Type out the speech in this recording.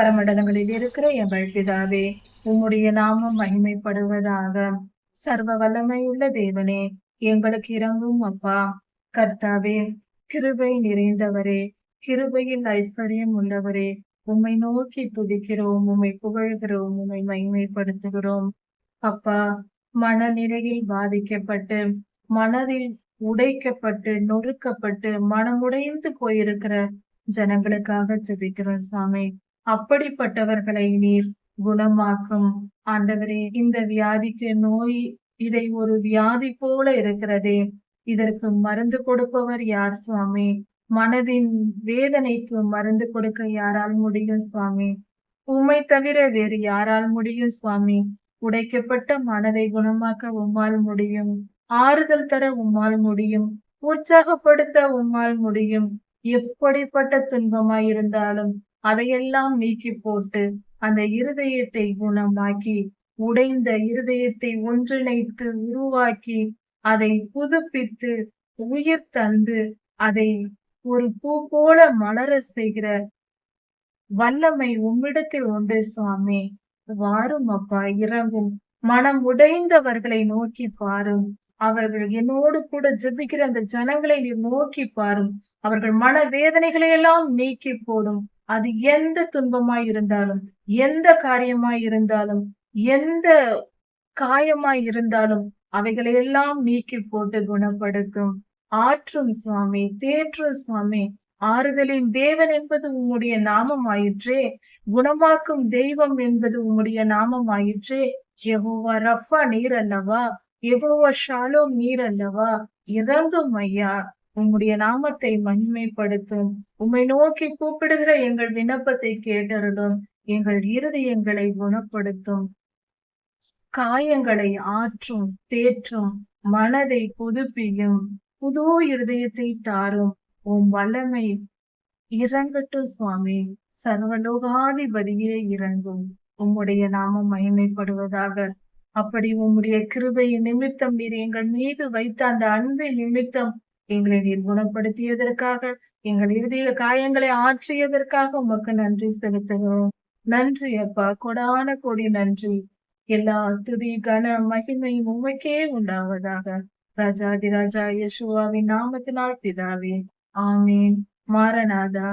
பரமண்டலங்களில் இருக்கிற எங்கள் பிதாவே உம்முடைய நாமம் மகிமைப்படுவதாக. சர்வ வல்லமையுள்ள தேவனே எங்களுக்கு இறங்கும் அப்பா. கர்த்தாவே கிருபை நிறைந்தவரே கிருபையில் ஐஸ்வர்யம் உள்ளவரே உம்மை நோக்கி துதிக்கிறோம் உம்மை புகழ்கிறோம் உம்மை மகிமைப்படுத்துகிறோம். அப்பா மனநிலையில் பாதிக்கப்பட்டு மனதில் உடைக்கப்பட்டு நொறுக்கப்பட்டு மனமுடைந்து போயிருக்கிற ஜனங்களுக்காக ஜெபிக்கிறோம் சாமி. அப்படிப்பட்டவர்களை நீர் குணமாக்கும். ஆண்டவரே இந்த வியாதிக்கு நோய் இதை ஒரு வியாதி போல இருக்கிறதே. இதற்கு மருந்து கொடுப்பவர் யார் சுவாமி? மனதின் வேதனைக்கு மருந்து கொடுக்க யாரால் முடியும் சுவாமி? உம்மை தவிர வேறு யாரால் முடியும் சுவாமி? உடைக்கப்பட்ட மனதை குணமாக்க உம்மால் முடியும். ஆறுதல் தர உம்மால் முடியும். உற்சாகப்படுத்த உம்மால் முடியும். எப்படிப்பட்ட துன்பமாய் இருந்தாலும் அதையெல்லாம் நீக்கி போட்டு அந்த இருதயத்தை குணமாக்கி உடைந்த இருதயத்தை ஒன்றிணைத்து உருவாக்கி அதை புதுப்பித்து உயிர் தந்து அதை ஒரு பூ போல மலர செய்கிற வல்லமை உம்மிடத்தில் உண்டு சுவாமி வாரும் அப்பா இறங்கும். மனம் உடைந்தவர்களை நோக்கி பாரும். அவர்கள் என்னோடு கூட ஜெபிக்கிற அந்த ஜனங்களை நோக்கி பாரும். அவர்கள் மன வேதனைகளை எல்லாம் நீக்கி போடும். அது எந்த துன்பமாய் இருந்தாலும் எந்த காரியமாய் இருந்தாலும் எந்த காயமாய் இருந்தாலும் அவைகளை எல்லாம் நீக்கி போட்டு குணப்படுத்தும். ஆற்றும் சுவாமி தேற்றும் சுவாமி ஆறுதலின் தேவன் என்பது உம்முடைய நாமம் ஆயிற்றே குணமாக்கும் தெய்வம் என்பது உம்முடைய நாமம் ஆயிற்றே யெகோவா ரஃபா நீர் அல்லவா யெகோவா ஷாலோம் நீர் அல்லவா இறங்கும் ஐயா. உம்முடைய நாமத்தை மகிமைப்படுத்தும். உம்மை நோக்கி கூப்பிடுகிற எங்கள் விண்ணப்பத்தை கேட்டருடும் எங்கள் இருதயங்களை குணப்படுத்தும். காயங்களை ஆற்றும் தேற்றும் மனதை புதுப்பியும். புது இருதயத்தை தாரும். உம் வல்லமை இறங்கட்டும் சுவாமி. சர்வலோகாதிபதியே இறங்கும். உம்முடைய நாமம் மகிமைப்படுவதாக. அப்படி உம்முடைய கிருபையின் நிமித்தம் நீர் எங்கள் மீது வைத்த அந்த அன்பின் நிமித்தம் எங்களை நீர் குணப்படுத்தியதற்காக எங்கள் இறுதிய காயங்களை ஆற்றியதற்காக உமக்கு நன்றி செலுத்துகிறோம். நன்றி அப்பா கொடான கொடி நன்றி. எல்லா துதி கன மகிமையும் உமக்கே உண்டாவதாக. ராஜாதி ராஜா யசுவாவின் நாமத்தினால் பிதாவே. ஆமீன். மாரநாதா